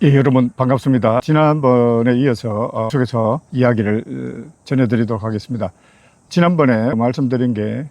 예, 여러분 반갑습니다. 지난번에 이어서 어, 속에서 이야기를 어, 전해드리도록 하겠습니다. 지난번에 말씀드린 게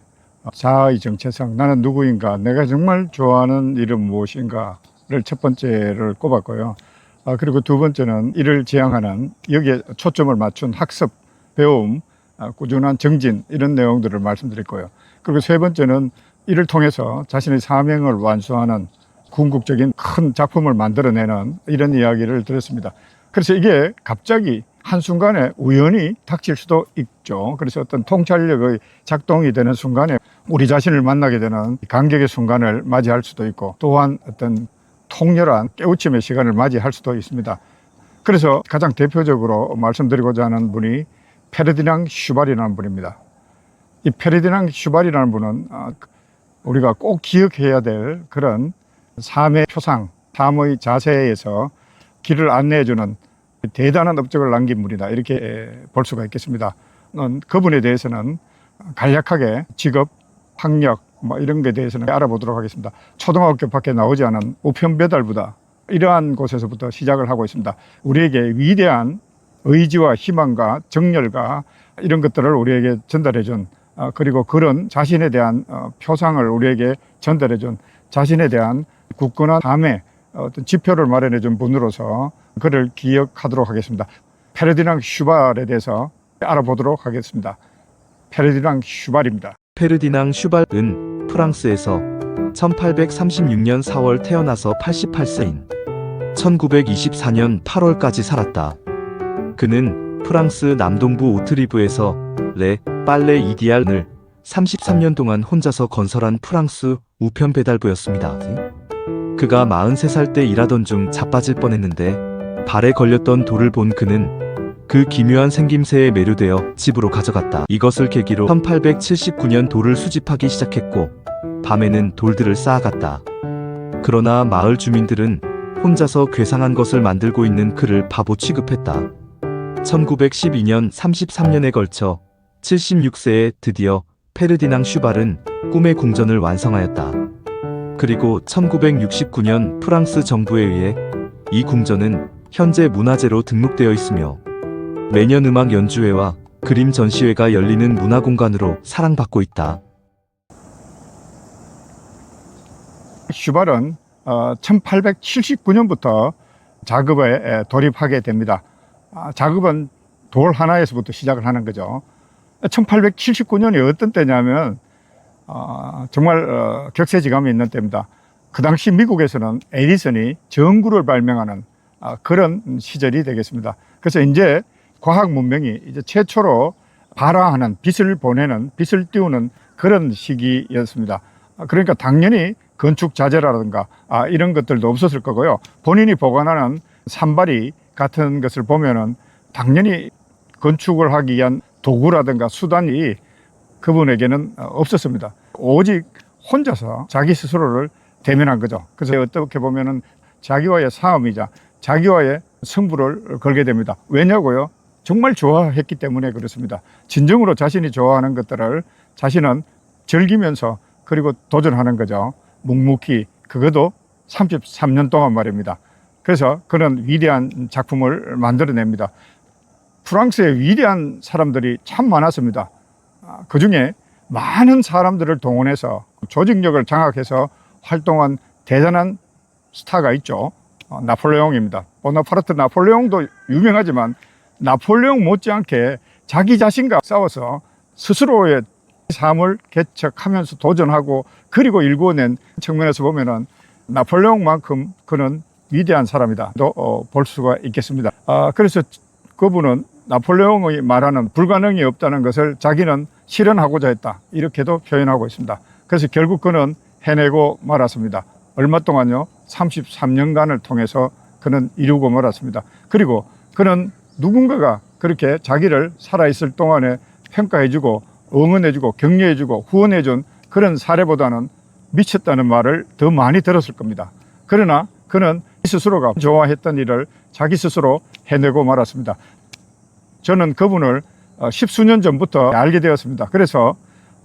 어, 자아의 정체성, 나는 누구인가, 내가 정말 좋아하는 일은 무엇인가를 첫 번째를 꼽았고요. 아, 그리고 두 번째는 이를 지향하는 여기에 초점을 맞춘 학습, 배움, 아, 꾸준한 정진 이런 내용들을 말씀드렸고요. 그리고 세 번째는 이를 통해서 자신의 사명을 완수하는 궁극적인 큰 작품을 만들어내는 이런 이야기를 들었습니다. 그래서 이게 갑자기 한순간에 우연히 닥칠 수도 있죠. 그래서 어떤 통찰력의 작동이 되는 순간에 우리 자신을 만나게 되는 감격의 순간을 맞이할 수도 있고 또한 어떤 통렬한 깨우침의 시간을 맞이할 수도 있습니다. 그래서 가장 대표적으로 말씀드리고자 하는 분이 페르디낭 슈발이라는 분입니다. 이 페르디낭 슈발이라는 분은 아, 우리가 꼭 기억해야 될 그런 삶의 표상, 삶의 자세에서 길을 안내해주는 대단한 업적을 남긴 분이다. 이렇게 볼 수가 있겠습니다. 는 그분에 대해서는 간략하게 직업, 학력, 뭐 이런 것에 대해서는 알아보도록 하겠습니다. 초등학교 밖에 나오지 않은 우편 배달부다. 이러한 곳에서부터 시작을 하고 있습니다. 우리에게 위대한 의지와 희망과 정열과 이런 것들을 우리에게 전달해준 어, 그리고 그런 자신에 대한 어, 표상을 우리에게 전달해준 자신에 대한 굳건한 삶의 어떤 지표를 마련해 준 분으로서 그를 기억하도록 하겠습니다. 페르디낭 슈발에 대해서 알아보도록 하겠습니다. 페르디낭 슈발입니다. 페르디낭 슈발은 프랑스에서 1836년 4월 태어나서 88세인 1924년 8월까지 살았다. 그는 프랑스 남동부 오트리브에서 레 빨레 이디알을 33년 동안 혼자서 건설한 프랑스 우편 배달부였습니다. 그가 43살 때 일하던 중 자빠질 뻔했는데 발에 걸렸던 돌을 본 그는 그 기묘한 생김새에 매료되어 집으로 가져갔다. 이것을 계기로 1879년 돌을 수집하기 시작했고 밤에는 돌들을 쌓아갔다. 그러나 마을 주민들은 혼자서 괴상한 것을 만들고 있는 그를 바보 취급했다. 1912년 33년에 걸쳐 76세에 드디어 페르디낭 슈발은 꿈의 궁전을 완성하였다. 그리고 1969년 프랑스 정부에 의해 이 궁전은 현재 문화재로 등록되어 있으며 매년 음악 연주회와 그림 전시회가 열리는 문화공간으로 사랑받고 있다. 슈발은 1879년부터 작업에 돌입하게 됩니다. 아, 작업은 돌 하나에서부터 시작을 하는 거죠. 1879년이 어떤 때냐면 어, 정말 어, 격세지감이 있는 때입니다. 그 당시 미국에서는 에디슨이 전구를 발명하는 아, 그런 시절이 되겠습니다. 그래서 이제 과학 문명이 이제 최초로 발화하는 빛을 보내는 빛을 띄우는 그런 시기였습니다. 아, 그러니까 당연히 건축 자재라든가 아, 이런 것들도 없었을 거고요. 본인이 보관하는 산발이 같은 것을 보면은 당연히 건축을 하기 위한 도구라든가 수단이 그분에게는 어, 없었습니다. 오직 혼자서 자기 스스로를 대면한 거죠. 그래서 어떻게 보면은 자기와의 싸움이자 자기와의 승부를 걸게 됩니다. 왜냐고요? 정말 좋아했기 때문에 그렇습니다. 진정으로 자신이 좋아하는 것들을 자신은 즐기면서 그리고 도전하는 거죠. 묵묵히 그것도 33년 동안 말입니다. 그래서 그런 위대한 작품을 만들어냅니다. 프랑스에 위대한 사람들이 참 많았습니다. 그 중에 많은 사람들을 동원해서 조직력을 장악해서 활동한 대단한 스타가 있죠. 어, 나폴레옹입니다. 보나파르트 나폴레옹도 유명하지만 나폴레옹 못지않게 자기 자신과 싸워서 스스로의 삶을 개척하면서 도전하고 그리고 일궈낸 측면에서 보면은 나폴레옹만큼 그는 위대한 사람이다. 또 어, 볼 수가 있겠습니다. 아, 그래서 그분은 나폴레옹이 말하는 불가능이 없다는 것을 자기는 실현하고자 했다. 이렇게도 표현하고 있습니다. 그래서 결국 그는 해내고 말았습니다. 얼마 동안요? 33년간을 통해서 그는 이루고 말았습니다. 그리고 그는 누군가가 그렇게 자기를 살아있을 동안에 평가해주고 응원해주고 격려해주고 후원해준 그런 사례보다는 미쳤다는 말을 더 많이 들었을 겁니다. 그러나 그는 스스로가 좋아했던 일을 자기 스스로 해내고 말았습니다. 저는 그분을 어, 십수년 전부터 알게 되었습니다. 그래서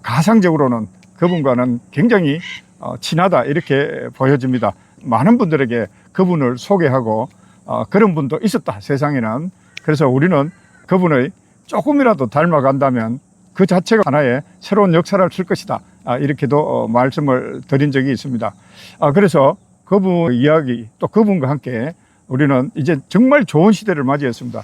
가상적으로는 그분과는 굉장히 어, 친하다 이렇게 보여집니다. 많은 분들에게 그분을 소개하고 어, 그런 분도 있었다 세상에는 그래서 우리는 그분의 조금이라도 닮아간다면 그 자체가 하나의 새로운 역사를 쓸 것이다 아, 이렇게도 어, 말씀을 드린 적이 있습니다 아, 그래서 그분 이야기 또 그분과 함께 우리는 이제 정말 좋은 시대를 맞이했습니다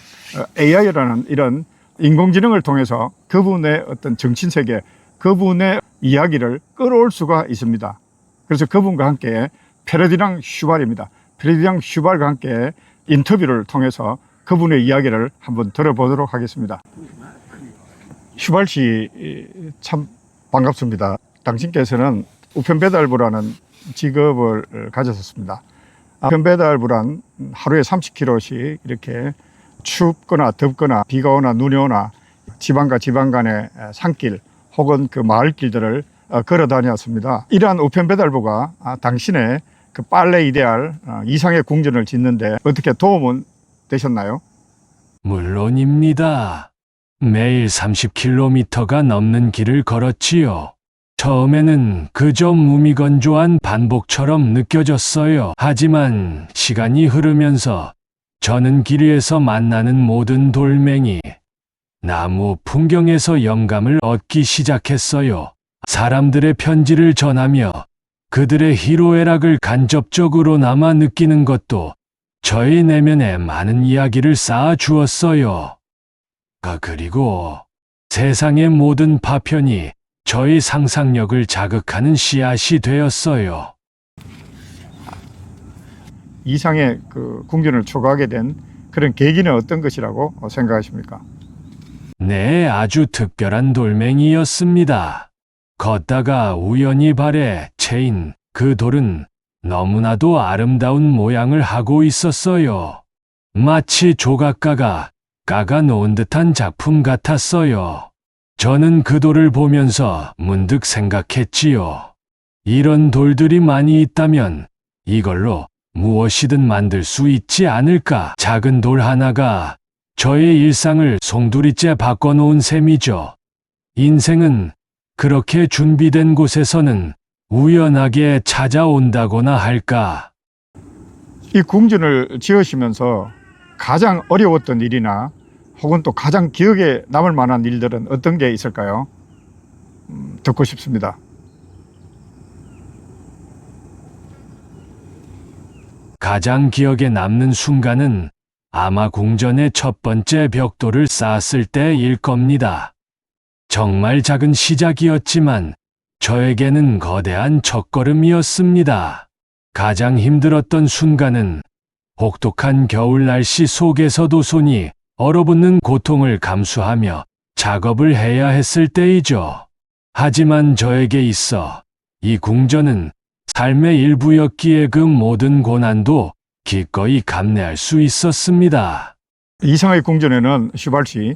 AI라는 이런 인공지능을 통해서 그분의 어떤 정신 세계 그분의 이야기를 끌어올 수가 있습니다 그래서 그분과 함께 페르디낭 슈발입니다. 페르디낭 슈발과 함께 인터뷰를 통해서 그분의 이야기를 한번 들어보도록 하겠습니다. 슈발 씨 참 반갑습니다. 당신께서는 우편 배달부라는 직업을 가졌었습니다. 우편 배달부란 하루에 30km씩 이렇게 춥거나 덥거나 비가 오나 눈이 오나 지방과 지방 간의 산길 혹은 그 마을길들을 어, 걸어 다녔습니다. 이러한 우편 배달부가 아, 당신의 그 빨래 이데알 어, 이상의 궁전을 짓는데 어떻게 도움은 되셨나요? 물론입니다. 매일 30km가 넘는 길을 걸었지요. 처음에는 그저 무미건조한 반복처럼 느껴졌어요. 하지만 시간이 흐르면서 저는 길 위에서 만나는 모든 돌멩이, 나무 풍경에서 영감을 얻기 시작했어요. 사람들의 편지를 전하며 그들의 희로애락을 간접적으로나마 느끼는 것도 저의 내면에 많은 이야기를 쌓아 주었어요. 아, 그리고 세상의 모든 파편이 저의 상상력을 자극하는 씨앗이 되었어요. 이상의 그 궁전을 초과하게 된 그런 계기는 어떤 것이라고 생각하십니까? 네, 아주 특별한 돌멩이였습니다. 걷다가 우연히 발에 채인 그 돌은 너무나도 아름다운 모양을 하고 있었어요. 마치 조각가가 까가 놓은 듯한 작품 같았어요. 저는 그 돌을 보면서 문득 생각했지요. 이런 돌들이 많이 있다면 이걸로 무엇이든 만들 수 있지 않을까. 작은 돌 하나가 저의 일상을 송두리째 바꿔놓은 셈이죠. 인생은 그렇게 준비된 곳에서는 우연하게 찾아온다거나 할까. 이 궁전을 지으시면서 가장 어려웠던 일이나 혹은 또 가장 기억에 남을 만한 일들은 어떤 게 있을까요? 음, 듣고 싶습니다. 가장 기억에 남는 순간은 아마 궁전의 첫 번째 벽돌을 쌓았을 때일 겁니다. 정말 작은 시작이었지만 저에게는 거대한 첫걸음이었습니다. 가장 힘들었던 순간은 혹독한 겨울 날씨 속에서도 손이 얼어붙는 고통을 감수하며 작업을 해야 했을 때이죠. 하지만 저에게 있어 이 궁전은 삶의 일부였기에 그 모든 고난도 기꺼이 감내할 수 있었습니다. 이상의 궁전에는 슈발시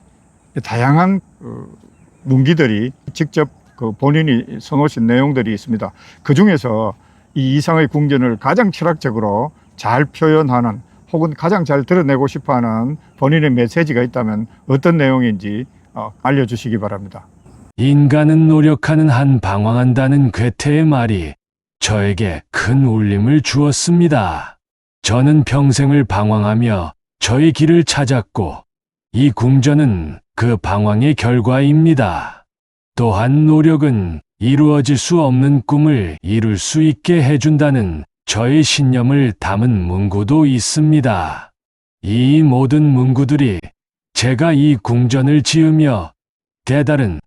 다양한 그 문기들이 직접 그 본인이 써놓으신 내용들이 있습니다. 그 중에서 이 이상의 궁전을 가장 철학적으로 잘 표현하는 혹은 가장 잘 드러내고 싶어하는 본인의 메시지가 있다면 어떤 내용인지 어, 알려주시기 바랍니다. 인간은 노력하는 한 방황한다는 괴테의 말이 저에게 큰 울림을 주었습니다. 저는 평생을 방황하며 저의 길을 찾았고 이 궁전은 그 방황의 결과입니다. 또한 노력은 이루어질 수 없는 꿈을 이룰 수 있게 해준다는 저의 신념을 담은 문구도 있습니다. 이 모든 문구들이 제가 이 궁전을 지으며 깨달은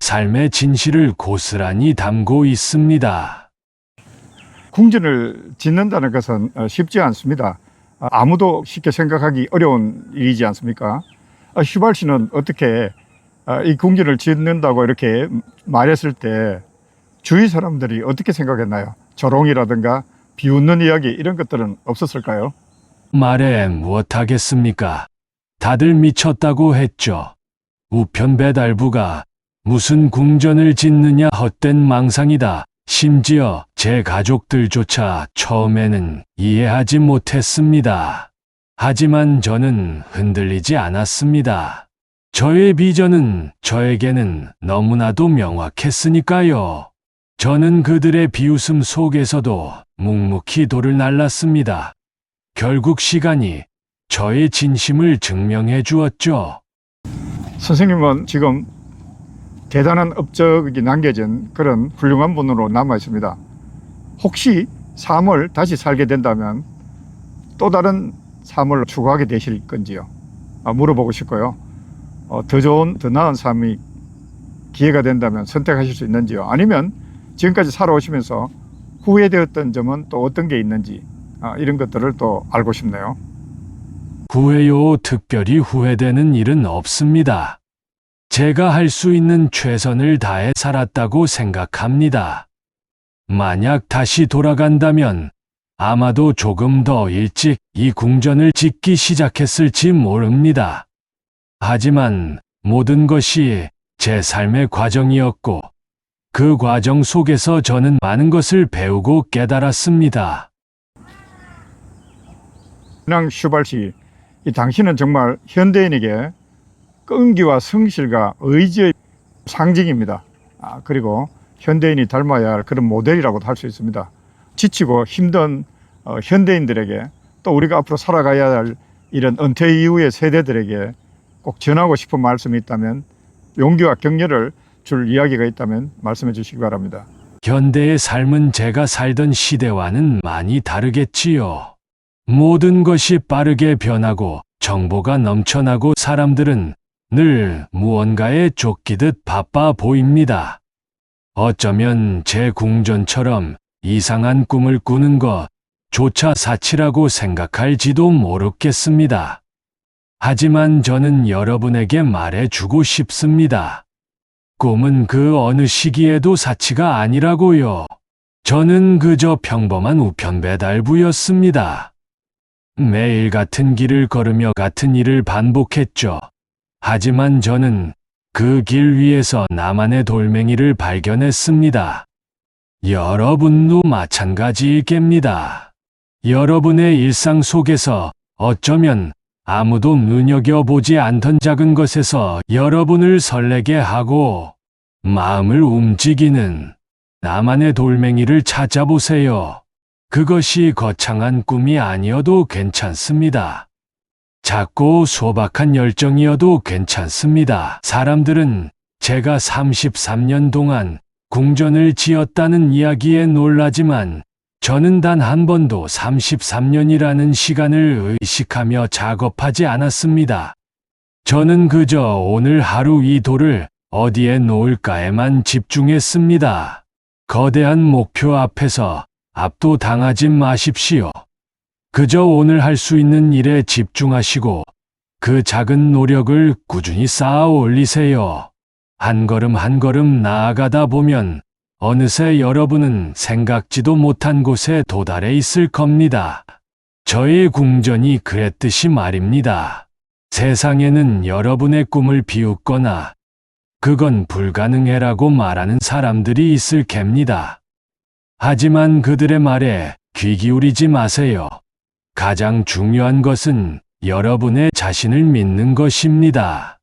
삶의 진실을 고스란히 담고 있습니다. 궁전을 짓는다는 것은 어, 쉽지 않습니다. 아, 아무도 쉽게 생각하기 어려운 일이지 않습니까? 아, 휘발 씨는 어떻게 아, 이 궁전을 짓는다고 이렇게 말했을 때 주위 사람들이 어떻게 생각했나요? 조롱이라든가 비웃는 이야기 이런 것들은 없었을까요? 말해 무엇하겠습니까? 다들 미쳤다고 했죠. 우편 배달부가 무슨 궁전을 짓느냐 헛된 망상이다. 심지어 제 가족들조차 처음에는 이해하지 못했습니다. 하지만 저는 흔들리지 않았습니다. 저의 비전은 저에게는 너무나도 명확했으니까요. 저는 그들의 비웃음 속에서도 묵묵히 돌을 날랐습니다. 결국 시간이 저의 진심을 증명해 주었죠. 선생님은 지금 대단한 업적이 남겨진 그런 훌륭한 분으로 남아 있습니다. 혹시 삶을 다시 살게 된다면 또 다른 삶을 추구하게 되실 건지요? 아, 물어보고 싶고요. 어, 더 좋은, 더 나은 삶이 기회가 된다면 선택하실 수 있는지요? 아니면 지금까지 살아오시면서 후회되었던 점은 또 어떤 게 있는지 아, 이런 것들을 또 알고 싶네요. 후회요, 특별히 후회되는 일은 없습니다. 제가 할 수 있는 최선을 다해 살았다고 생각합니다. 만약 다시 돌아간다면 아마도 조금 더 일찍 이 궁전을 짓기 시작했을지 모릅니다. 하지만 모든 것이 제 삶의 과정이었고 그 과정 속에서 저는 많은 것을 배우고 깨달았습니다. 그냥 슈발 씨, 이 당신은 정말 현대인에게 끈기와 성실과 의지의 상징입니다. 아, 그리고 현대인이 닮아야 할 그런 모델이라고도 할 수 있습니다. 지치고 힘든 어, 현대인들에게 또 우리가 앞으로 살아가야 할 이런 은퇴 이후의 세대들에게 꼭 전하고 싶은 말씀이 있다면 용기와 격려를 줄 이야기가 있다면 말씀해 주시기 바랍니다. 현대의 삶은 제가 살던 시대와는 많이 다르겠지요. 모든 것이 빠르게 변하고 정보가 넘쳐나고 사람들은 늘 무언가에 쫓기듯 바빠 보입니다. 어쩌면 제 궁전처럼 이상한 꿈을 꾸는 것조차 사치라고 생각할지도 모르겠습니다. 하지만 저는 여러분에게 말해주고 싶습니다. 꿈은 그 어느 시기에도 사치가 아니라고요. 저는 그저 평범한 우편 배달부였습니다. 매일 같은 길을 걸으며 같은 일을 반복했죠. 하지만 저는 그 길 위에서 나만의 돌멩이를 발견했습니다. 여러분도 마찬가지일 겁니다. 여러분의 일상 속에서 어쩌면 아무도 눈여겨보지 않던 작은 것에서 여러분을 설레게 하고 마음을 움직이는 나만의 돌멩이를 찾아보세요. 그것이 거창한 꿈이 아니어도 괜찮습니다. 작고 소박한 열정이어도 괜찮습니다. 사람들은 제가 33년 동안 궁전을 지었다는 이야기에 놀라지만 저는 단 한 번도 33년이라는 시간을 의식하며 작업하지 않았습니다. 저는 그저 오늘 하루 이 돌을 어디에 놓을까에만 집중했습니다. 거대한 목표 앞에서 압도당하지 마십시오. 그저 오늘 할 수 있는 일에 집중하시고 그 작은 노력을 꾸준히 쌓아 올리세요. 한 걸음 한 걸음 나아가다 보면 어느새 여러분은 생각지도 못한 곳에 도달해 있을 겁니다. 저의 궁전이 그랬듯이 말입니다. 세상에는 여러분의 꿈을 비웃거나 그건 불가능해라고 말하는 사람들이 있을 겁니다. 하지만 그들의 말에 귀 기울이지 마세요. 가장 중요한 것은 여러분의 자신을 믿는 것입니다.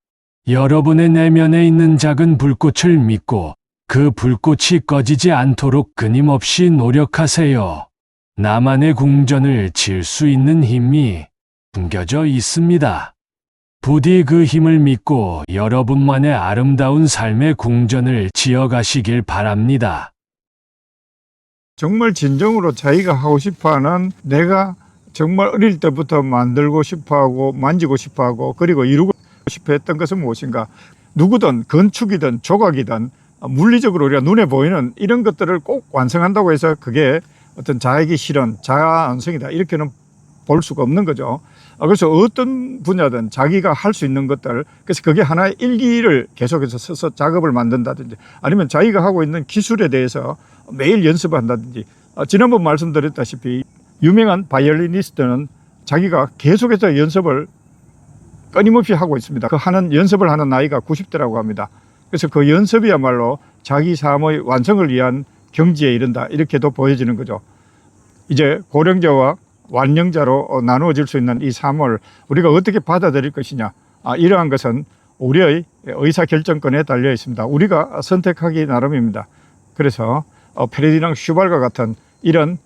여러분의 내면에 있는 작은 불꽃을 믿고 그 불꽃이 꺼지지 않도록 끊임없이 노력하세요. 나만의 궁전을 지을 수 있는 힘이 숨겨져 있습니다. 부디 그 힘을 믿고 여러분만의 아름다운 삶의 궁전을 지어가시길 바랍니다. 정말 진정으로 자기가 하고 싶어하는 내가 정말 어릴 때부터 만들고 싶어하고 만지고 싶어하고 그리고 이루고 싶어했던 것은 무엇인가? 누구든 건축이든 조각이든 물리적으로 우리가 눈에 보이는 이런 것들을 꼭 완성한다고 해서 그게 어떤 자기 실현, 자아 완성이다 이렇게는 볼 수가 없는 거죠. 아, 그래서 어떤 분야든 자기가 할 수 있는 것들, 그래서 그게 하나의 일기를 계속해서 써서 작업을 만든다든지 아니면 자기가 하고 있는 기술에 대해서 매일 연습을 한다든지 아, 지난번 말씀드렸다시피 유명한 바이올리니스트는 자기가 계속해서 연습을 끊임없이 하고 있습니다. 그 하는 연습을 하는 나이가 90대라고 합니다. 그래서 그 연습이야말로 자기 삶의 완성을 위한 경지에 이른다. 이렇게도 보여지는 거죠. 이제 고령자와 완령자로 어, 나누어질 수 있는 이 삶을 우리가 어떻게 받아들일 것이냐. 아, 이러한 것은 우리의 의사 결정권에 달려 있습니다. 우리가 선택하기 나름입니다. 그래서 어, 페르디낭 슈발과 같은 이런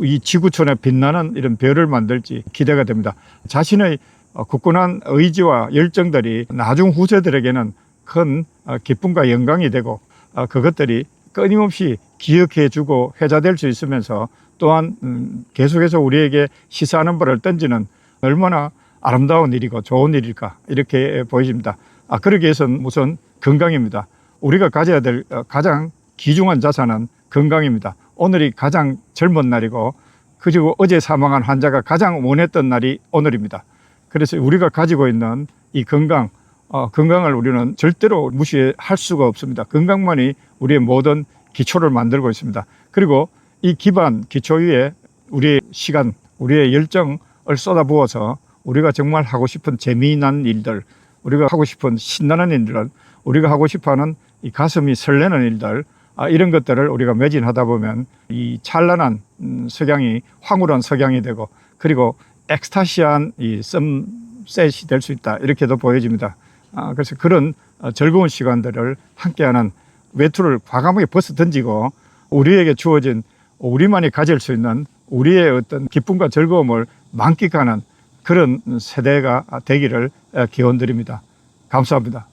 이 지구촌에 빛나는 이런 별을 만들지 기대가 됩니다. 자신의 어, 굳건한 의지와 열정들이 나중 후세들에게는 큰 어, 기쁨과 영광이 되고 어, 그것들이 끊임없이 기억해주고 회자될 수 있으면서 또한 음, 계속해서 우리에게 시사하는 벌을 던지는 얼마나 아름다운 일이고 좋은 일일까 이렇게 보여집니다. 아, 그러기 위해서는 우선 건강입니다. 우리가 가져야 될 어, 가장 귀중한 자산은 건강입니다. 오늘이 가장 젊은 날이고 그리고 어제 사망한 환자가 가장 원했던 날이 오늘입니다. 그래서 우리가 가지고 있는 이 건강, 어, 건강을 우리는 절대로 무시할 수가 없습니다. 건강만이 우리의 모든 기초를 만들고 있습니다. 그리고 이 기반, 기초 위에 우리의 시간, 우리의 열정을 쏟아부어서 우리가 정말 하고 싶은 재미난 일들, 우리가 하고 싶은 신나는 일들, 우리가 하고 싶어 하는 이 가슴이 설레는 일들, 아, 이런 것들을 우리가 매진하다 보면 이 찬란한 음, 석양이 황홀한 석양이 되고 그리고 엑스타시한 이 썸셋이 될 수 있다 이렇게도 보여집니다. 아, 그래서 그런 어, 즐거운 시간들을 함께하는 외투를 과감하게 벗어 던지고 우리에게 주어진 우리만이 가질 수 있는 우리의 어떤 기쁨과 즐거움을 만끽하는 그런 세대가 되기를 어, 기원드립니다. 감사합니다.